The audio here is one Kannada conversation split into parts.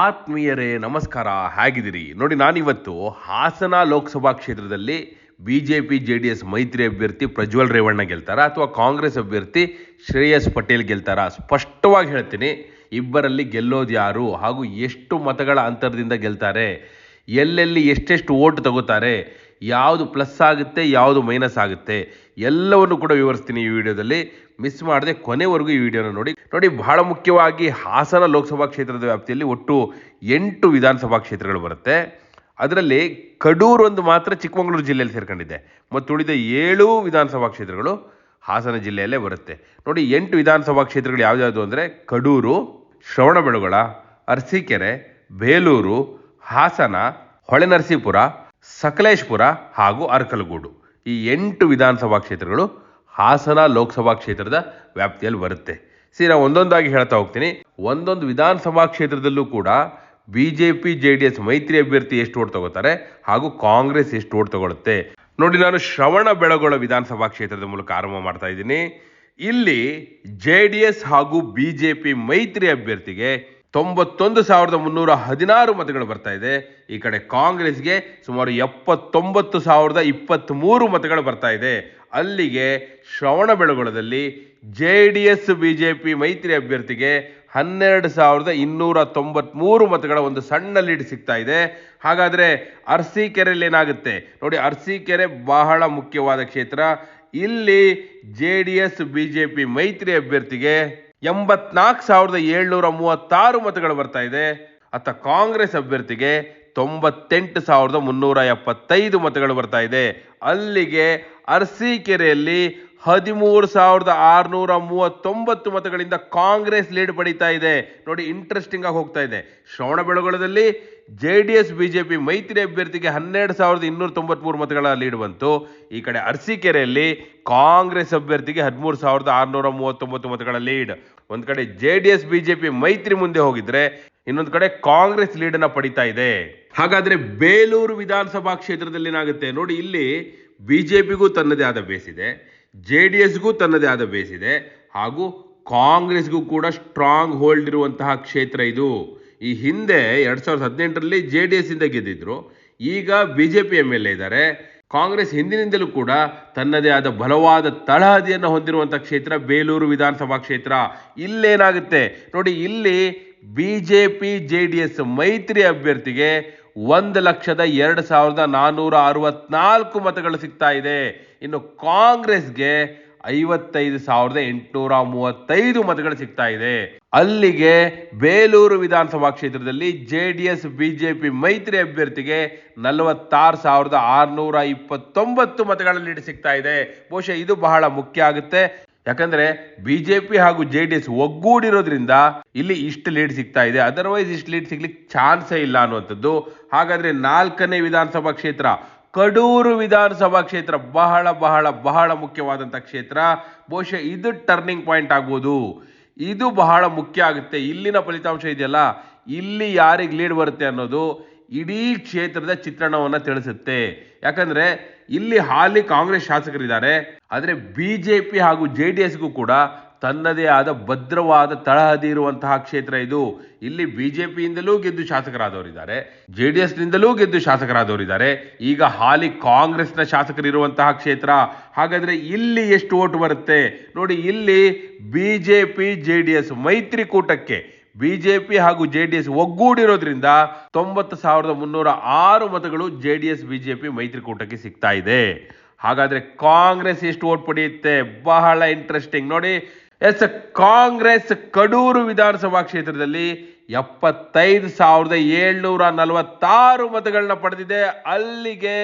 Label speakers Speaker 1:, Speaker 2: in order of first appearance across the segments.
Speaker 1: ಆತ್ಮೀಯರೇ, ನಮಸ್ಕಾರ, ಹೇಗಿದ್ದೀರಿ? ನೋಡಿ, ನಾನಿವತ್ತು ಹಾಸನ ಲೋಕಸಭಾ ಕ್ಷೇತ್ರದಲ್ಲಿ B J P J D S ಮೈತ್ರಿ ಅಭ್ಯರ್ಥಿ ಪ್ರಜ್ವಲ್ ರೇವಣ್ಣ ಗೆಲ್ತಾರ ಅಥವಾ ಕಾಂಗ್ರೆಸ್ ಅಭ್ಯರ್ಥಿ ಶ್ರೇಯಸ್ ಪಟೇಲ್ ಗೆಲ್ತಾರಾ? ಸ್ಪಷ್ಟವಾಗಿ ಹೇಳ್ತೀನಿ, ಇಬ್ಬರಲ್ಲಿ ಗೆಲ್ಲೋದು ಯಾರು ಹಾಗೂ ಎಷ್ಟು ಮತಗಳ ಅಂತರದಿಂದ ಗೆಲ್ತಾರೆ? ಎಲ್ಲೆಲ್ಲಿ ಎಷ್ಟೆಷ್ಟು ಓಟ್ ತಗೋತಾರೆ? ಯಾವುದು ಪ್ಲಸ್ ಆಗುತ್ತೆ, ಯಾವುದು ಮೈನಸ್ ಆಗುತ್ತೆ, ಎಲ್ಲವನ್ನು ಕೂಡ ವಿವರಿಸ್ತೀನಿ ಈ ವಿಡಿಯೋದಲ್ಲಿ. ಮಿಸ್ ಮಾಡದೆ ಕೊನೆವರೆಗೂ ಈ ವಿಡಿಯೋನ ನೋಡಿ. ನೋಡಿ, ಬಹಳ ಮುಖ್ಯವಾಗಿ ಹಾಸನ ಲೋಕಸಭಾ ಕ್ಷೇತ್ರದ ವ್ಯಾಪ್ತಿಯಲ್ಲಿ ಒಟ್ಟು ಎಂಟು ವಿಧಾನಸಭಾ ಕ್ಷೇತ್ರಗಳು ಬರುತ್ತೆ. ಅದರಲ್ಲಿ ಕಡೂರು ಒಂದು ಮಾತ್ರ ಚಿಕ್ಕಮಗಳೂರು ಜಿಲ್ಲೆಯಲ್ಲಿ ಸೇರ್ಕೊಂಡಿದೆ. ಮತ್ತು ಉಳಿದ ಏಳು ವಿಧಾನಸಭಾ ಕ್ಷೇತ್ರಗಳು ಹಾಸನ ಜಿಲ್ಲೆಯಲ್ಲೇ ಬರುತ್ತೆ. ನೋಡಿ, ಎಂಟು ವಿಧಾನಸಭಾ ಕ್ಷೇತ್ರಗಳು ಯಾವುದ್ಯಾವುದು ಅಂದರೆ ಕಡೂರು, ಶ್ರವಣಬೆಳಗೊಳ, ಅರಸೀಕೆರೆ, ಬೇಲೂರು, ಹಾಸನ, ಹೊಳೆನರಸೀಪುರ ಸಕಲೇಶ್ಪುರ ಹಾಗೂ ಅರ್ಕಲಗೂಡು. ಈ ಎಂಟು ವಿಧಾನಸಭಾ ಕ್ಷೇತ್ರಗಳು ಹಾಸನ ಲೋಕಸಭಾ ಕ್ಷೇತ್ರದ ವ್ಯಾಪ್ತಿಯಲ್ಲಿ ಬರುತ್ತೆ. ಸಿ ನಾವು ಒಂದೊಂದಾಗಿ ಹೇಳ್ತಾ ಹೋಗ್ತೀನಿ. ಒಂದೊಂದು ವಿಧಾನಸಭಾ ಕ್ಷೇತ್ರದಲ್ಲೂ ಕೂಡ B J P J D S ಮೈತ್ರಿ ಅಭ್ಯರ್ಥಿ ಎಷ್ಟು ಓಟ್ ತಗೋತಾರೆ ಹಾಗೂ ಕಾಂಗ್ರೆಸ್ ಎಷ್ಟು ಓಟ್ ತಗೊಳುತ್ತೆ. ನೋಡಿ, ನಾನು ಶ್ರವಣ ಬೆಳಗೊಳ ವಿಧಾನಸಭಾ ಕ್ಷೇತ್ರದ ಮೂಲಕ ಆರಂಭ ಮಾಡ್ತಾ ಇದ್ದೀನಿ. ಇಲ್ಲಿ ಜೆ ಡಿ ಎಸ್ ಹಾಗೂ ಬಿ ಜೆ ಪಿ ಮೈತ್ರಿ ಅಭ್ಯರ್ಥಿಗೆ ತೊಂಬತ್ತೊಂದು ಸಾವಿರದ ಮುನ್ನೂರ ಹದಿನಾರು ಮತಗಳು ಬರ್ತಾ ಇದೆ. ಈ ಕಡೆ ಕಾಂಗ್ರೆಸ್ಗೆ ಸುಮಾರು ಎಪ್ಪತ್ತೊಂಬತ್ತು ಸಾವಿರದ ಇಪ್ಪತ್ತ್ಮೂರು ಮತಗಳು ಬರ್ತಾ ಇದೆ. ಅಲ್ಲಿಗೆ ಶ್ರವಣಬೆಳಗೊಳದಲ್ಲಿ J D S, B J P ಮೈತ್ರಿ ಅಭ್ಯರ್ಥಿಗೆ ಹನ್ನೆರಡು ಸಾವಿರದ ಇನ್ನೂರ ತೊಂಬತ್ಮೂರು ಮತಗಳ ಒಂದು ಸಣ್ಣ ಲೀಡ್ ಸಿಗ್ತಾ ಇದೆ. ಹಾಗಾದ್ರೆ ಅರಸೀಕೆರೆಯಲ್ಲಿ ಏನಾಗುತ್ತೆ? ನೋಡಿ ಅರಸೀಕೆರೆ ಬಹಳ ಮುಖ್ಯವಾದ ಕ್ಷೇತ್ರ. ಇಲ್ಲಿ J D S, B J P ಮೈತ್ರಿ ಅಭ್ಯರ್ಥಿಗೆ ಎಂಬತ್ನಾಲ್ಕು ಸಾವಿರದ ಏಳ್ನೂರ ಮೂವತ್ತಾರು ಮತಗಳು ಬರ್ತಾ ಇದೆ. ಅತ್ತ ಕಾಂಗ್ರೆಸ್ ಅಭ್ಯರ್ಥಿಗೆ ತೊಂಬತ್ತೆಂಟು ಸಾವಿರದ ಮುನ್ನೂರ ಎಪ್ಪತ್ತೈದು ಮತಗಳು ಬರ್ತಾ ಇದೆ. ಅಲ್ಲಿಗೆ ಅರಸೀಕೆರೆಯಲ್ಲಿ ಹದಿಮೂರು ಸಾವಿರದ ಆರುನೂರ ಮೂವತ್ತೊಂಬತ್ತು ಮತಗಳಿಂದ ಕಾಂಗ್ರೆಸ್ ಲೀಡ್ ಪಡೀತಾ ಇದೆ. ನೋಡಿ ಇಂಟ್ರೆಸ್ಟಿಂಗ್ ಆಗಿ ಹೋಗ್ತಾ ಇದೆ. ಶ್ರವಣಬೆಳಗೊಳದಲ್ಲಿ ಜೆ ಡಿ ಎಸ್ ಬಿಜೆಪಿ ಮೈತ್ರಿ ಅಭ್ಯರ್ಥಿಗೆ ಹನ್ನೆರಡು ಸಾವಿರದ ಇನ್ನೂರ ತೊಂಬತ್ಮೂರು ಮತಗಳ ಲೀಡ್ ಬಂತು. ಈ ಕಡೆ ಅರಸಿಕೆರೆಯಲ್ಲಿ ಕಾಂಗ್ರೆಸ್ ಅಭ್ಯರ್ಥಿಗೆ ಹದಿಮೂರು ಸಾವಿರದ ಆರುನೂರ ಮೂವತ್ತೊಂಬತ್ತು ಮತಗಳ ಲೀಡ್. ಒಂದು ಕಡೆ ಜೆ ಡಿ ಎಸ್ ಬಿಜೆಪಿ ಮೈತ್ರಿ ಮುಂದೆ ಹೋಗಿದ್ರೆ ಇನ್ನೊಂದು ಕಡೆ ಕಾಂಗ್ರೆಸ್ ಲೀಡನ್ನು ಪಡಿತಾ ಇದೆ. ಹಾಗಾದ್ರೆ ಬೇಲೂರು ವಿಧಾನಸಭಾ ಕ್ಷೇತ್ರದಲ್ಲಿ ಏನಾಗುತ್ತೆ? ನೋಡಿ, ಇಲ್ಲಿ ಬಿಜೆಪಿಗೂ ತನ್ನದೇ ಆದ ಬೇಸ್ ಇದೆ. ಜೆ ಡಿ ಎಸ್ಗೂ ತನ್ನದೇ ಆದ ಬೇಸ್ ಇದೆ ಹಾಗೂ ಕಾಂಗ್ರೆಸ್ಗೂ ಕೂಡ ಸ್ಟ್ರಾಂಗ್ ಹೋಲ್ಡ್ ಇರುವಂತಹ ಕ್ಷೇತ್ರ ಇದು. ಈ ಹಿಂದೆ ಎರಡು ಸಾವಿರದ ಹದಿನೆಂಟರಲ್ಲಿ ಜೆ ಡಿ ಎಸ್ ಇಂದ ಗೆದ್ದಿದ್ರು, ಈಗ ಬಿಜೆಪಿ ಎಂ ಎಲ್ ಎ ಇದ್ದಾರೆ. ಕಾಂಗ್ರೆಸ್ ಹಿಂದಿನಿಂದಲೂ ಕೂಡ ತನ್ನದೇ ಆದ ಬಲವಾದ ತಳಹದಿಯನ್ನು ಹೊಂದಿರುವಂಥ ಕ್ಷೇತ್ರ, ಬೇಲೂರು ವಿಧಾನಸಭಾ ಕ್ಷೇತ್ರ. ಇಲ್ಲೇನಾಗುತ್ತೆ? ನೋಡಿ, ಇಲ್ಲಿ ಬಿಜೆಪಿ ಜೆ ಡಿ ಎಸ್ ಮೈತ್ರಿ ಅಭ್ಯರ್ಥಿಗೆ ಒಂದು ಲಕ್ಷದ ಎರಡು ಸಾವಿರದ ನಾನ್ನೂರ ಅರವತ್ನಾಲ್ಕು ಮತಗಳು ಸಿಗ್ತಾ ಇದೆ. ಇನ್ನು ಕಾಂಗ್ರೆಸ್ಗೆ ಐವತ್ತೈದು ಸಾವಿರದ ಎಂಟುನೂರ ಮೂವತ್ತೈದು ಮತಗಳು ಸಿಗ್ತಾ ಇದೆ. ಅಲ್ಲಿಗೆ ಬೇಲೂರು ವಿಧಾನಸಭಾ ಕ್ಷೇತ್ರದಲ್ಲಿ ಜೆ ಡಿ ಎಸ್ ಬಿಜೆಪಿ ಮೈತ್ರಿ ಅಭ್ಯರ್ಥಿಗೆ ನಲವತ್ತಾರು ಸಾವಿರದ ಆರುನೂರ ಇಪ್ಪತ್ತೊಂಬತ್ತು ಮತಗಳಲ್ಲಿ ಸಿಗ್ತಾ ಇದೆ. ಬಹುಶಃ ಇದು ಬಹಳ ಮುಖ್ಯ ಆಗುತ್ತೆ. ಯಾಕಂದ್ರೆ ಬಿಜೆಪಿ ಹಾಗೂ ಜೆ ಡಿ ಎಸ್ ಒಗ್ಗೂಡಿರೋದ್ರಿಂದ ಇಲ್ಲಿ ಇಷ್ಟು ಲೀಡ್ ಸಿಗ್ತಾ ಇದೆ. ಅದರ್ವೈಸ್ ಇಷ್ಟು ಲೀಡ್ ಸಿಗ್ಲಿಕ್ಕೆ ಚಾನ್ಸೇ ಇಲ್ಲ ಅನ್ನುವಂಥದ್ದು. ಹಾಗಾದ್ರೆ ನಾಲ್ಕನೇ ವಿಧಾನಸಭಾ ಕ್ಷೇತ್ರ, ಕಡೂರು ವಿಧಾನಸಭಾ ಕ್ಷೇತ್ರ ಬಹಳ ಬಹಳ ಬಹಳ ಮುಖ್ಯವಾದಂಥ ಕ್ಷೇತ್ರ. ಬಹುಶಃ ಇದು ಟರ್ನಿಂಗ್ ಪಾಯಿಂಟ್ ಆಗ್ಬೋದು ಇದು ಬಹಳ ಮುಖ್ಯ ಆಗುತ್ತೆ. ಇಲ್ಲಿನ ಫಲಿತಾಂಶ ಇದೆಯಲ್ಲ. ಇಲ್ಲಿ ಯಾರಿಗೆ ಲೀಡ್ ಬರುತ್ತೆ ಅನ್ನೋದು. ಇಡೀ ಕ್ಷೇತ್ರದ ಚಿತ್ರಣವನ್ನ ತಿಳಿಸುತ್ತೆ. ಯಾಕಂದ್ರೆ ಇಲ್ಲಿ ಹಾಲಿ ಕಾಂಗ್ರೆಸ್ ಶಾಸಕರಿದ್ದಾರೆ. ಆದರೆ ಬಿಜೆಪಿ ಹಾಗೂ ಜೆ ಡಿ ಎಸ್ಗೂ ಕೂಡ ತನ್ನದೇ ಆದ ಭದ್ರವಾದ ತಳಹದಿ ಇರುವಂತಹ ಕ್ಷೇತ್ರ ಇದು. ಇಲ್ಲಿ ಬಿಜೆಪಿಯಿಂದಲೂ ಗೆದ್ದು ಶಾಸಕರಾದವರಿದ್ದಾರೆ. ಜೆ ಡಿ ಎಸ್ನಿಂದಲೂ ಗೆದ್ದು ಶಾಸಕರಾದವರಿದ್ದಾರೆ. ಈಗ ಹಾಲಿ ಕಾಂಗ್ರೆಸ್ನ ಶಾಸಕರಿರುವಂತಹ ಕ್ಷೇತ್ರ. ಹಾಗಾದ್ರೆ ಇಲ್ಲಿ ಎಷ್ಟು ಓಟ್ ಬರುತ್ತೆ? ನೋಡಿ, ಇಲ್ಲಿ ಬಿಜೆಪಿ, ಜೆ ಡಿ ಎಸ್ ಮೈತ್ರಿಕೂಟಕ್ಕೆ ಬಿಜೆಪಿ ಹಾಗೂ ಜೆ ಡಿ ಎಸ್ ಒಗ್ಗೂಡಿರೋದ್ರಿಂದ ತೊಂಬತ್ತು ಸಾವಿರದ ಮುನ್ನೂರ ಆರು ಮತಗಳು ಜೆ ಡಿ ಎಸ್ ಬಿಜೆಪಿ ಮೈತ್ರಿಕೂಟಕ್ಕೆ ಸಿಗ್ತಾ ಇದೆ. ಹಾಗಾದ್ರೆ ಕಾಂಗ್ರೆಸ್ ಎಷ್ಟು ಓಟ್ ಪಡೆಯುತ್ತೆ? ಬಹಳ ಇಂಟ್ರೆಸ್ಟಿಂಗ್ ನೋಡಿ, ಎಸ್, ಕಾಂಗ್ರೆಸ್ ಕಡೂರು ವಿಧಾನಸಭಾ ಕ್ಷೇತ್ರದಲ್ಲಿ ಎಪ್ಪತ್ತೈದು ಸಾವಿರದ ಏಳ್ನೂರ ನಲವತ್ತಾರು ಮತಗಳನ್ನ ಪಡೆದಿದೆ. ಅಲ್ಲಿಗೆ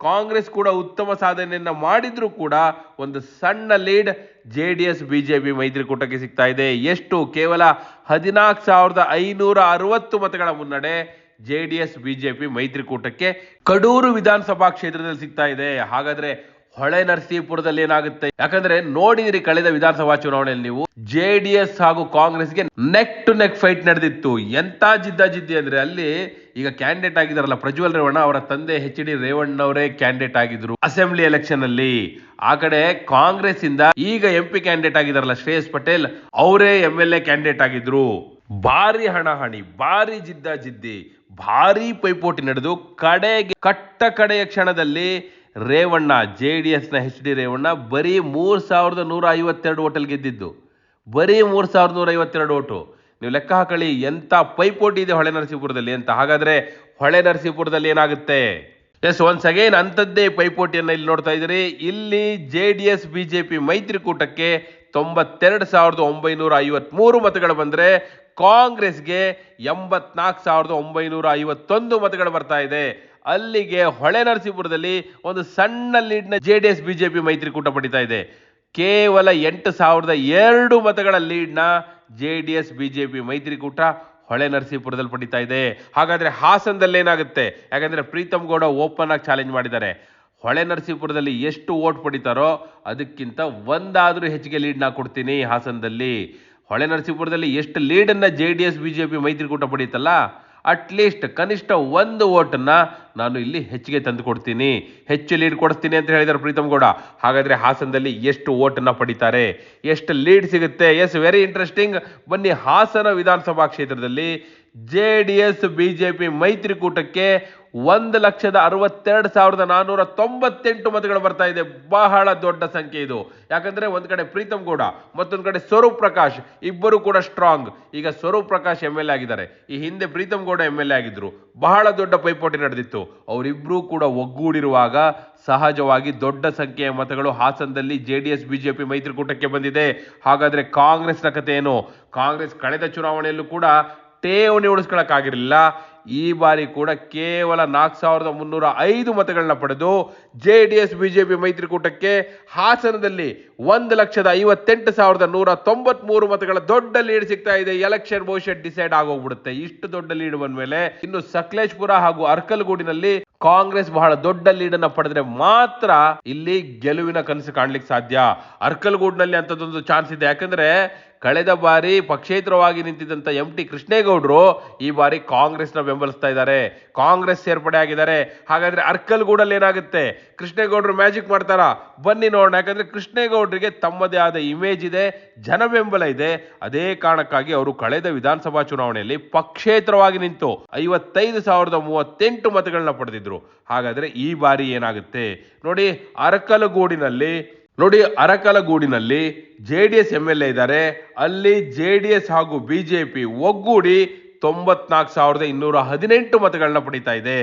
Speaker 1: ಕಾಂಗ್ರೆಸ್ ಕೂಡ ಉತ್ತಮ ಸಾಧನೆಯನ್ನ ಮಾಡಿದ್ರೂ ಕೂಡ ಒಂದು ಸಣ್ಣ lead J D S P ಮೈತ್ರಿಕೂಟಕ್ಕೆ ಸಿಗ್ತಾ ಇದೆ. ಎಷ್ಟು? ಕೇವಲ ಹದಿನಾಲ್ಕು ಸಾವಿರದ ಐನೂರ ಅರವತ್ತು ಮತಗಳ ಮುನ್ನಡೆ J D S B J P ಮೈತ್ರಿಕೂಟಕ್ಕೆ Kadur Vidhana Sabha ಕ್ಷೇತ್ರದಲ್ಲಿ ಸಿಗ್ತಾ ಇದೆ. ಹಾಗಾದ್ರೆ ಹೊಳೆ ನರಸೀಪುರದಲ್ಲಿ ಏನಾಗುತ್ತೆ? ಯಾಕಂದ್ರೆ ನೋಡಿದಿರಿ ಕಳೆದ ವಿಧಾನಸಭಾ ಚುನಾವಣೆಯಲ್ಲಿ ನೀವು ಜೆ ಡಿ ಎಸ್ ಹಾಗೂ ಕಾಂಗ್ರೆಸ್ಗೆ ನೆಕ್ ಟು ನೆಕ್ ಫೈಟ್ ನಡೆದಿತ್ತು. ಎಂತ ಜಿದ್ದಾಜಿದ್ದಿ ಅಂದ್ರೆ ಅಲ್ಲಿ ಈಗ ಕ್ಯಾಂಡಿಡೇಟ್ ಆಗಿದ್ದಾರಲ್ಲ ಪ್ರಜ್ವಲ್ ರೇವಣ್ಣ ಅವರ ತಂದೆ ಎಚ್ ಡಿ ರೇವಣ್ಣವರೇ ಕ್ಯಾಂಡಿಡೇಟ್ ಆಗಿದ್ರು ಅಸೆಂಬ್ಲಿ ಎಲೆಕ್ಷನ್ ಅಲ್ಲಿ. ಆ ಕಡೆ ಕಾಂಗ್ರೆಸ್ ಇಂದ ಈಗ ಎಂ ಪಿ ಕ್ಯಾಂಡಿಡೇಟ್ ಆಗಿದಾರಲ್ಲ ಶ್ರೇಯಸ್ ಪಟೇಲ್, ಅವರೇ ಎಂ ಎಲ್ ಎ ಕ್ಯಾಂಡಿಡೇಟ್ ಆಗಿದ್ರು. ಭಾರಿ ಹಣಾಹಣಿ, ಭಾರಿ ಜಿದ್ದಾಜಿದ್ದಿ ಭಾರಿ ಪೈಪೋಟಿ ನಡೆದು ಕಡೆಗೆ, ಕಟ್ಟ ಕಡೆಯ ಕ್ಷಣದಲ್ಲಿ ರೇವಣ್ಣ, ಜೆ ಡಿ ಎಸ್ನ ಎಚ್ ಡಿ ರೇವಣ್ಣ ಬರೀ ಮೂರು ಸಾವಿರದ ನೂರ ಐವತ್ತೆರಡು ಓಟಲ್ ಗೆದ್ದಿದ್ದು. ಬರೀ ಮೂರು ಸಾವಿರದ ನೂರ ಐವತ್ತೆರಡು ಓಟು. ನೀವು ಲೆಕ್ಕ ಹಾಕೊಳ್ಳಿ, ಎಂಥ ಪೈಪೋಟಿ ಇದೆ ಹೊಳೆ ನರಸೀಪುರದಲ್ಲಿ ಅಂತ. ಹಾಗಾದ್ರೆ ಹೊಳೆ ನರಸೀಪುರದಲ್ಲಿ ಏನಾಗುತ್ತೆ? ಎಸ್ ಒನ್ಸ್ ಅಗೇನ್ ಅಂಥದ್ದೇ ಪೈಪೋಟಿಯನ್ನು ಇಲ್ಲಿ ನೋಡ್ತಾ ಇದ್ದೀರಿ. ಇಲ್ಲಿ ಜೆ ಡಿ ಎಸ್ ಬಿಜೆಪಿ ಮೈತ್ರಿಕೂಟಕ್ಕೆ ತೊಂಬತ್ತೆರಡು ಸಾವಿರದ ಒಂಬೈನೂರ ಐವತ್ತ್ಮೂರು ಮತಗಳು ಬಂದರೆ ಕಾಂಗ್ರೆಸ್ಗೆ ಎಂಬತ್ನಾಲ್ಕು ಸಾವಿರದ ಒಂಬೈನೂರ ಐವತ್ತೊಂದು ಮತಗಳು ಬರ್ತಾ ಇದೆ. ಅಲ್ಲಿಗೆ ಹೊಳೆ ನರಸೀಪುರದಲ್ಲಿ ಒಂದು ಸಣ್ಣ ಲೀಡ್ನ ಜೆ ಡಿ ಎಸ್ ಬಿಜೆಪಿ ಮೈತ್ರಿಕೂಟ ಪಡಿತಾ ಇದೆ. ಕೇವಲ ಎಂಟು ಸಾವಿರದ ಎರಡು ಮತಗಳ ಲೀಡ್ನ ಜೆ ಡಿ ಎಸ್ ಬಿಜೆಪಿ ಮೈತ್ರಿಕೂಟ ಹೊಳೆ ನರಸೀಪುರದಲ್ಲಿ ಪಡಿತಾ ಇದೆ. ಹಾಗಾದ್ರೆ ಹಾಸನದಲ್ಲಿ ಏನಾಗುತ್ತೆ? ಯಾಕಂದ್ರೆ ಪ್ರೀತಮ್ ಗೌಡ ಓಪನ್ ಆಗಿ ಚಾಲೆಂಜ್ ಮಾಡಿದ್ದಾರೆ. ಹೊಳೆ ನರಸೀಪುರದಲ್ಲಿ ಎಷ್ಟು ಓಟ್ ಪಡಿತಾರೋ ಅದಕ್ಕಿಂತ ಒಂದಾದರೂ ಹೆಚ್ಚಿಗೆ ಲೀಡ್ನ ಕೊಡ್ತೀನಿ ಹಾಸನದಲ್ಲಿ. ಹೊಳೆ ನರಸೀಪುರದಲ್ಲಿ ಎಷ್ಟು ಲೀಡನ್ನ ಜೆ ಡಿ ಎಸ್ ಬಿಜೆಪಿ ಮೈತ್ರಿಕೂಟ ಪಡೀತಲ್ಲ ಅಟ್ಲೀಸ್ಟ್ ಕನಿಷ್ಠ ಒಂದು ಓಟನ್ನ ನಾನು ಇಲ್ಲಿ ಹೆಚ್ಚಿಗೆ ತಂದು ಕೊಡ್ತೀನಿ ಹೆಚ್ಚು ಲೀಡ್ ಕೊಡಿಸ್ತೀನಿ ಅಂತ ಹೇಳಿದ್ದಾರೆ ಪ್ರೀತಮ್ ಗೌಡ. ಹಾಗಾದ್ರೆ ಹಾಸನದಲ್ಲಿ ಎಷ್ಟು ಓಟನ್ನ ಪಡಿತಾರೆ? ಎಷ್ಟು ಲೀಡ್ ಸಿಗುತ್ತೆ? ಎಸ್ ವೆರಿ ಇಂಟ್ರೆಸ್ಟಿಂಗ್ ಬನ್ನಿ ಹಾಸನ ವಿಧಾನಸಭಾ ಕ್ಷೇತ್ರದಲ್ಲಿ J D S B J P ಮೈತ್ರಿಕೂಟಕ್ಕೆ ಒಂದು ಲಕ್ಷದ ಅರವತ್ತೆರಡು ಸಾವಿರದ ನಾನ್ನೂರ ತೊಂಬತ್ತೆಂಟು ಮತಗಳು ಬರ್ತಾ ಇದೆ. ಬಹಳ ದೊಡ್ಡ ಸಂಖ್ಯೆ ಇದು. ಯಾಕಂದ್ರೆ ಒಂದ್ ಕಡೆ ಪ್ರೀತಮ್ ಗೌಡ, ಮತ್ತೊಂದು ಕಡೆ ಸ್ವರೂಪ್ ಪ್ರಕಾಶ್, ಇಬ್ಬರು ಕೂಡ ಸ್ಟ್ರಾಂಗ್ ಈಗ ಸ್ವರೂಪ್ ಪ್ರಕಾಶ್ ಎಂ ಎಲ್ ಆಗಿದ್ದಾರೆ. ಈ ಹಿಂದೆ ಪ್ರೀತಮ್ ಗೌಡ ಎಂ ಎಲ್ ಆಗಿದ್ರು. ಬಹಳ ದೊಡ್ಡ ಪೈಪೋಟಿ ನಡೆದಿತ್ತು. ಅವರಿಬ್ರು ಕೂಡ ಒಗ್ಗೂಡಿರುವಾಗ ಸಹಜವಾಗಿ ದೊಡ್ಡ ಸಂಖ್ಯೆಯ ಮತಗಳು ಹಾಸನದಲ್ಲಿ ಜೆ ಡಿ ಎಸ್ ಬಿಜೆಪಿ ಮೈತ್ರಿಕೂಟಕ್ಕೆ ಬಂದಿದೆ. ಹಾಗಾದ್ರೆ ಕಾಂಗ್ರೆಸ್ನ ಕಥೆ ಏನು? ಕಾಂಗ್ರೆಸ್ ಕಳೆದ ಚುನಾವಣೆಯಲ್ಲೂ ಕೂಡ ಠೇವಣಿ ಉಳಿಸ್ಕೊಳಕ್ಕಾಗಿರಲಿಲ್ಲ. ಈ ಬಾರಿ ಕೂಡ ಕೇವಲ ನಾಲ್ಕು ಸಾವಿರದ ಮುನ್ನೂರ ಐದು ಮತಗಳನ್ನ ಪಡೆದು ಜೆ ಡಿ ಎಸ್ ಬಿಜೆಪಿ ಮೈತ್ರಿಕೂಟಕ್ಕೆ ಹಾಸನದಲ್ಲಿ ಒಂದು ಲಕ್ಷದ ಐವತ್ತೆಂಟು ಸಾವಿರದ ನೂರ ತೊಂಬತ್ಮೂರು ಮತಗಳ ದೊಡ್ಡ ಲೀಡ್ ಸಿಗ್ತಾ ಇದೆ. ಎಲೆಕ್ಷನ್ ಬಹುಶಃ ಡಿಸೈಡ್ ಆಗೋಗ್ಬಿಡುತ್ತೆ. ಇಷ್ಟು ದೊಡ್ಡ ಲೀಡ್ ಬಂದ ಮೇಲೆ ಇನ್ನು ಸಕಲೇಶ್ಪುರ ಹಾಗೂ ಅರ್ಕಲ್ಗೂಡಿನಲ್ಲಿ ಕಾಂಗ್ರೆಸ್ ಬಹಳ ದೊಡ್ಡ ಲೀಡ್ ಅನ್ನ ಪಡೆದ್ರೆ ಮಾತ್ರ ಇಲ್ಲಿ ಗೆಲುವಿನ ಕನಸು ಕಾಣ್ಲಿಕ್ಕೆ ಸಾಧ್ಯ. ಅರ್ಕಲ್ಗೂಡ್ನಲ್ಲಿ ಅಂತದೊಂದು ಚಾನ್ಸ್ ಇದೆ. ಯಾಕಂದ್ರೆ ಕಳೆದ ಬಾರಿ ಪಕ್ಷೇತರವಾಗಿ ನಿಂತಿದ್ದಂಥ ಎಂ ಟಿ ಕೃಷ್ಣೇಗೌಡರು ಈ ಬಾರಿ ಕಾಂಗ್ರೆಸ್ನ ಬೆಂಬಲಿಸ್ತಾ ಇದ್ದಾರೆ. ಕಾಂಗ್ರೆಸ್ ಸೇರ್ಪಡೆ ಆಗಿದ್ದಾರೆ. ಹಾಗಾದರೆ ಅರ್ಕಲ್ಗೂಡಲ್ಲಿ ಏನಾಗುತ್ತೆ? ಕೃಷ್ಣೇಗೌಡರು ಮ್ಯಾಜಿಕ್ ಮಾಡ್ತಾರಾ? ಬನ್ನಿ ನೋಡೋಣ. ಯಾಕಂದರೆ ಕೃಷ್ಣೇಗೌಡರಿಗೆ ತಮ್ಮದೇ ಆದ ಇಮೇಜ್ ಇದೆ ಜನ ಬೆಂಬಲ ಇದೆ. ಅದೇ ಕಾರಣಕ್ಕಾಗಿ ಅವರು ಕಳೆದ ವಿಧಾನಸಭಾ ಚುನಾವಣೆಯಲ್ಲಿ ಪಕ್ಷೇತರವಾಗಿ ನಿಂತು ಐವತ್ತೈದು ಸಾವಿರದ ಮೂವತ್ತೆಂಟು ಮತಗಳನ್ನ ಪಡೆದಿದ್ರು. ಹಾಗಾದರೆ ಈ ಬಾರಿ ಏನಾಗುತ್ತೆ? ನೋಡಿ, ಅರಕಲಗೂಡಿನಲ್ಲಿ ನೋಡಿ ಅರಕಲಗೂಡಿನಲ್ಲಿ J D S M L A ಇದ್ದಾರೆ. ಅಲ್ಲಿ ಜೆ ಡಿ ಎಸ್ ಹಾಗೂ ಬಿಜೆಪಿ ಒಗ್ಗೂಡಿ ತೊಂಬತ್ನಾಲ್ಕು ಸಾವಿರದ ಇನ್ನೂರ ಹದಿನೆಂಟು ಮತಗಳನ್ನ ಪಡಿತಾ ಇದೆ.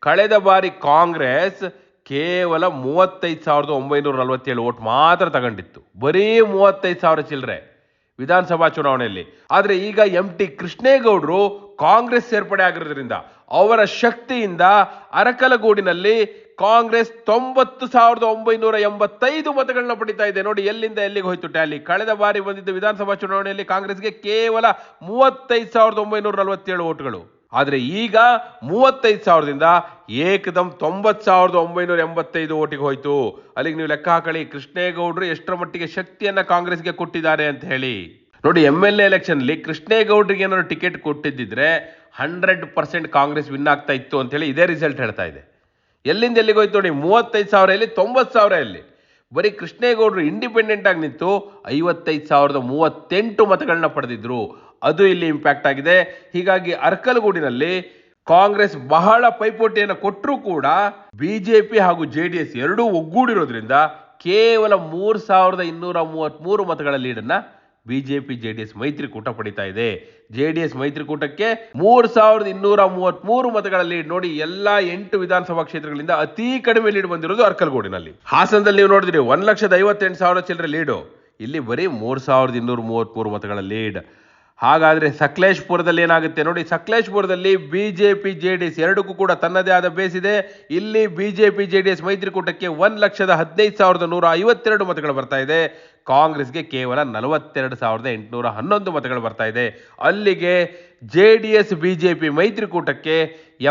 Speaker 1: ಕಳೆದ ಬಾರಿ ಕಾಂಗ್ರೆಸ್ ಕೇವಲ ಮೂವತ್ತೈದು ಸಾವಿರದ ಒಂಬೈನೂರ ನಲವತ್ತೇಳು ಓಟ್ ಮಾತ್ರ ತಗೊಂಡಿತ್ತು. ಬರೀ ಮೂವತ್ತೈದು ಸಾವಿರ ಚಿಲ್ಲರೆ ವಿಧಾನಸಭಾ ಚುನಾವಣೆಯಲ್ಲಿ. ಆದರೆ ಈಗ ಎಂ ಟಿ ಕೃಷ್ಣೇಗೌಡರು ಕಾಂಗ್ರೆಸ್ ಸೇರ್ಪಡೆ ಆಗಿರೋದ್ರಿಂದ ಅವರ ಶಕ್ತಿಯಿಂದ ಅರಕಲಗೂಡಿನಲ್ಲಿ ಕಾಂಗ್ರೆಸ್ ತೊಂಬತ್ತು ಸಾವಿರದ ಒಂಬೈನೂರ ಎಂಬತ್ತೈದು ಮತಗಳನ್ನ ಪಡಿತಾ ಇದೆ. ನೋಡಿ, ಎಲ್ಲಿಂದ ಎಲ್ಲಿಗೆ ಹೋಯ್ತು ಟ್ಯಾಲಿ? ಕಳೆದ ಬಾರಿ ಬಂದಿದ್ದ ವಿಧಾನಸಭಾ ಚುನಾವಣೆಯಲ್ಲಿ ಕಾಂಗ್ರೆಸ್ಗೆ ಕೇವಲ ಮೂವತ್ತೈದು ಸಾವಿರದ ಒಂಬೈನೂರ ನಲವತ್ತೇಳು ಓಟ್ಗಳು ಆದ್ರೆ ಈಗ ಮೂವತ್ತೈದು ಸಾವಿರದಿಂದ ಏಕದಮ್ ತೊಂಬತ್ತು ಸಾವಿರದ ಒಂಬೈನೂರ ಎಂಬತ್ತೈದು ಓಟಿಗೆ ಹೋಯ್ತು. ಅಲ್ಲಿಗೆ ನೀವು ಲೆಕ್ಕ ಹಾಕಳಿ ಕೃಷ್ಣೇಗೌಡರು ಎಷ್ಟರ ಮಟ್ಟಿಗೆ ಶಕ್ತಿಯನ್ನ ಕಾಂಗ್ರೆಸ್ಗೆ ಕೊಟ್ಟಿದ್ದಾರೆ ಅಂತ ಹೇಳಿ. ನೋಡಿ ಎಂ ಎಲ್ ಎ ಅಲ್ಲಿ ಕೃಷ್ಣೇಗೌಡರಿಗೆ ಏನಾದ್ರು ಟಿಕೆಟ್ ಕೊಟ್ಟಿದ್ದಿದ್ರೆ ಹಂಡ್ರೆಡ್ ಪರ್ಸೆಂಟ್ ಕಾಂಗ್ರೆಸ್ ವಿನ್ ಆಗ್ತಾ ಇತ್ತು ಅಂತ ಹೇಳಿ ಇದೇ ರಿಸಲ್ಟ್ ಹೇಳ್ತಾ ಇದೆ. ಎಲ್ಲಿಂದ ಎಲ್ಲಿಗೆ ಹೋಯ್ತು ನೋಡಿ, ಮೂವತ್ತೈದು ಸಾವಿರ ಇಲ್ಲಿ ತೊಂಬತ್ತು ಸಾವಿರ ಇಲ್ಲಿ ಬರೀ ಕೃಷ್ಣೇಗೌಡರು ಇಂಡಿಪೆಂಡೆಂಟ್ ಆಗಿ ನಿಂತು ಐವತ್ತೈದು ಸಾವಿರದ ಮೂವತ್ತೆಂಟು ಮತಗಳನ್ನ ಪಡೆದಿದ್ರು. ಅದು ಇಲ್ಲಿ ಇಂಪ್ಯಾಕ್ಟ್ ಆಗಿದೆ. ಹೀಗಾಗಿ ಅರ್ಕಲಗೂಡಿನಲ್ಲಿ ಕಾಂಗ್ರೆಸ್ ಬಹಳ ಪೈಪೋಟಿಯನ್ನು ಕೊಟ್ಟರೂ ಕೂಡ ಬಿಜೆಪಿ ಹಾಗೂ ಜೆ ಡಿ ಎಸ್ ಎರಡೂ ಒಗ್ಗೂಡಿರೋದ್ರಿಂದ ಕೇವಲ ಮೂರು ಸಾವಿರದ ಇನ್ನೂರ ಮೂವತ್ತ್ಮೂರು ಮತಗಳ ಲೀಡನ್ನ ಬಿಜೆಪಿ ಜೆ ಡಿ ಎಸ್ ಮೈತ್ರಿಕೂಟ ಪಡಿತಾ ಇದೆ. ಜೆ ಡಿ ಎಸ್ ಮೈತ್ರಿಕೂಟಕ್ಕೆ ಮೂರು ಸಾವಿರದ ಇನ್ನೂರ ಮೂವತ್ಮೂರು ಮತಗಳ ಲೀಡ್ ನೋಡಿ ಎಲ್ಲಾ ಎಂಟು ವಿಧಾನಸಭಾ ಕ್ಷೇತ್ರಗಳಿಂದ ಅತಿ ಕಡಿಮೆ ಲೀಡ್ ಬಂದಿರೋದು ಅರ್ಕಲ್ಗೋಡಿನಲ್ಲಿ. ಹಾಸನದಲ್ಲಿ ನೀವು ನೋಡಿದ್ರಿ, ಒಂದ್ ಲಕ್ಷದ ಐವತ್ತೆಂಟು ಸಾವಿರ ಚಿಲ್ಲರೆ ಲೀಡು ಇಲ್ಲಿ ಬರೀ ಮೂರು ಸಾವಿರದ ಇನ್ನೂರ ಮೂವತ್ಮೂರು ಮತಗಳ ಲೀಡ್ ಹಾಗಾದ್ರೆ ಸಕಲೇಶ್ಪುರದಲ್ಲಿ ಏನಾಗುತ್ತೆ ನೋಡಿ, ಸಕಲೇಶ್ಪುರದಲ್ಲಿ B J P J D S ಎರಡಕ್ಕೂ ಕೂಡ ತನ್ನದೇ ಆದ ಬೇಸ್ ಇದೆ. ಇಲ್ಲಿ B J P J D S ಮೈತ್ರಿಕೂಟಕ್ಕೆ ಒಂದು ಲಕ್ಷದ ಹದಿನೈದು ಸಾವಿರದ ನೂರ ಐವತ್ತೆರಡು ಮತಗಳು ಬರ್ತಾ ಇದೆ. ಕಾಂಗ್ರೆಸ್ಗೆ ಕೇವಲ ನಲವತ್ತೆರಡು ಸಾವಿರದ ಎಂಟುನೂರ ಹನ್ನೊಂದು ಮತಗಳು ಬರ್ತಾ ಇದೆ. ಅಲ್ಲಿಗೆ ಜೆ ಡಿ ಎಸ್ ಪಿ ಮೈತ್ರಿಕೂಟಕ್ಕೆ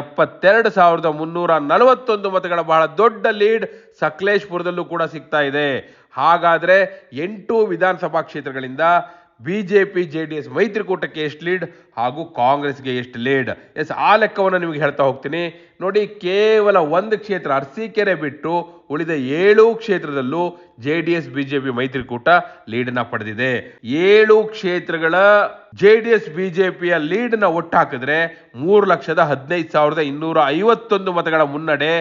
Speaker 1: ಎಪ್ಪತ್ತೆರಡು ಸಾವಿರದ ಮುನ್ನೂರ ನಲವತ್ತೊಂದು ಮತಗಳ ಬಹಳ ದೊಡ್ಡ ಲೀಡ್ ಸಕಲೇಶ್ಪುರದಲ್ಲೂ ಕೂಡ ಸಿಗ್ತಾ ಇದೆ. ಹಾಗಾದರೆ ಎಂಟು ವಿಧಾನಸಭಾ ಕ್ಷೇತ್ರಗಳಿಂದ ಬಿಜೆಪಿ ಜೆ ಡಿ ಎಸ್ ಮೈತ್ರಿಕೂಟಕ್ಕೆ ಎಷ್ಟು ಲೀಡ್ ಹಾಗೂ ಕಾಂಗ್ರೆಸ್ಗೆ ಎಷ್ಟು ಲೀಡ್ ಎಸ್, ಆ ಲೆಕ್ಕವನ್ನು ನಿಮಗೆ ಹೇಳ್ತಾ ಹೋಗ್ತೀನಿ. ನೋಡಿ, ಕೇವಲ ಒಂದು ಕ್ಷೇತ್ರ ಅರಸಿಕೆರೆ ಬಿಟ್ಟು ಉಳಿದ ಏಳು ಕ್ಷೇತ್ರದಲ್ಲೂ ಜೆ ಡಿ ಎಸ್ ಬಿಜೆಪಿ ಮೈತ್ರಿಕೂಟ ಲೀಡ್ನ ಪಡೆದಿದೆ. ಏಳು ಕ್ಷೇತ್ರಗಳ ಜೆ ಡಿ ಎಸ್ ಬಿಜೆಪಿಯ ಲೀಡ್ನ ಒಟ್ಟು ಹಾಕಿದ್ರೆ ಮೂರು ಲಕ್ಷದ ಹದಿನೈದು ಸಾವಿರದ ಇನ್ನೂರ ಐವತ್ತೊಂದು ಮತಗಳ ಮುನ್ನಡೆ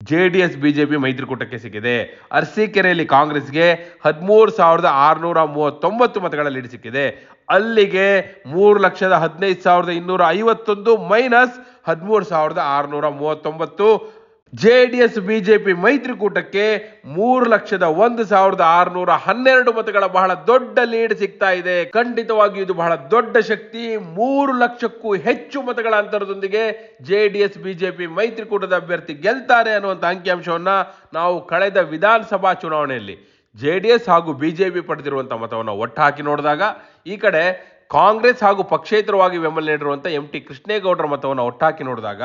Speaker 1: ಜೆ ಡಿ ಎಸ್ ಬಿಜೆಪಿ ಮೈತ್ರಿಕೂಟಕ್ಕೆ ಸಿಕ್ಕಿದೆ. ಅರಸೀಕೆರೆಯಲ್ಲಿ ಕಾಂಗ್ರೆಸ್ಗೆ ಹದಿಮೂರು ಸಾವಿರದ ಆರುನೂರ ಮೂವತ್ತೊಂಬತ್ತು ಮತಗಳ ಲೀಡ್ ಸಿಕ್ಕಿದೆ. ಅಲ್ಲಿಗೆ ಮೂರು ಲಕ್ಷದ ಹದಿನೈದು ಸಾವಿರದ ಇನ್ನೂರ ಐವತ್ತೊಂದು ಮೈನಸ್ ಹದಿಮೂರು ಸಾವಿರದ ಆರುನೂರ ಮೂವತ್ತೊಂಬತ್ತು ಜೆ ಡಿ ಎಸ್ ಬಿಜೆಪಿ ಮೈತ್ರಿಕೂಟಕ್ಕೆ ಮೂರು ಲಕ್ಷದ ಒಂದು ಸಾವಿರದ ಆರುನೂರ ಹನ್ನೆರಡು ಮತಗಳ ಬಹಳ ದೊಡ್ಡ ಲೀಡ್ ಸಿಗ್ತಾ ಇದೆ. ಖಂಡಿತವಾಗಿಯೂ ಇದು ಬಹಳ ದೊಡ್ಡ ಶಕ್ತಿ. ಮೂರು ಲಕ್ಷಕ್ಕೂ ಹೆಚ್ಚು ಮತಗಳ ಅಂತರದೊಂದಿಗೆ ಜೆ ಡಿ ಎಸ್ ಬಿಜೆಪಿ ಮೈತ್ರಿಕೂಟದ ಅಭ್ಯರ್ಥಿ ಗೆಲ್ತಾರೆ ಅನ್ನುವಂಥ ಅಂಕಿಅಂಶವನ್ನ ನಾವು ಕಳೆದ ವಿಧಾನಸಭಾ ಚುನಾವಣೆಯಲ್ಲಿ ಜೆ ಡಿ ಎಸ್ ಹಾಗೂ ಬಿಜೆಪಿ ಪಡೆದಿರುವಂಥ ಮತವನ್ನು ಒಟ್ಟು ಹಾಕಿ ನೋಡಿದಾಗ ಈ ಕಡೆ ಕಾಂಗ್ರೆಸ್ ಹಾಗೂ ಪಕ್ಷೇತರವಾಗಿ ಬೆಂಬಲ ನೀಡಿರುವಂಥ ಎಂ ಟಿ ಕೃಷ್ಣೇಗೌಡರ ಮತವನ್ನು ಒಟ್ಟಾಕಿ ನೋಡಿದಾಗ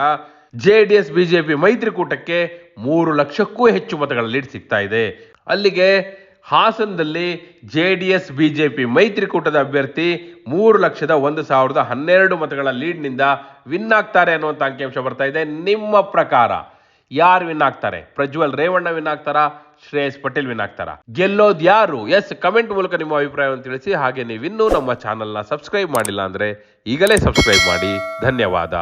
Speaker 1: ಜೆ ಡಿ ಎಸ್ ಬಿಜೆಪಿ ಮೈತ್ರಿಕೂಟಕ್ಕೆ ಮೂರು ಲಕ್ಷಕ್ಕೂ ಹೆಚ್ಚು ಮತಗಳ ಲೀಡ್ ಸಿಗ್ತಾ ಇದೆ. ಅಲ್ಲಿಗೆ ಹಾಸನದಲ್ಲಿ ಜೆ ಡಿ ಎಸ್ ಬಿಜೆಪಿ ಮೈತ್ರಿಕೂಟದ ಅಭ್ಯರ್ಥಿ ಮೂರು ಲಕ್ಷದ ಒಂದು ಸಾವಿರದ ಹನ್ನೆರಡು ಮತಗಳ ಲೀಡ್ನಿಂದ ವಿನ್ ಆಗ್ತಾರೆ ಅನ್ನುವಂಥ ಅಂಕಿಅಂಶ ಬರ್ತಾ ಇದೆ. ನಿಮ್ಮ ಪ್ರಕಾರ ಯಾರು ವಿನ್ ಆಗ್ತಾರೆ? ಪ್ರಜ್ವಲ್ ರೇವಣ್ಣ ವಿನ್ ಆಗ್ತಾರಾ? ಶ್ರೇಯಸ್ ಪಟೇಲ್ ವಿನ್ ಆಗ್ತಾರಾ? ಗೆಲ್ಲೋದು ಯಾರು? ಎಸ್, ಕಮೆಂಟ್ ಮೂಲಕ ನಿಮ್ಮ ಅಭಿಪ್ರಾಯವನ್ನು ತಿಳಿಸಿ. ಹಾಗೆ ನೀವಿನ್ನೂ ನಮ್ಮ ಚಾನಲ್ನ ಸಬ್ಸ್ಕ್ರೈಬ್ ಮಾಡಿಲ್ಲ ಅಂದರೆ ಈಗಲೇ ಸಬ್ಸ್ಕ್ರೈಬ್ ಮಾಡಿ. ಧನ್ಯವಾದ.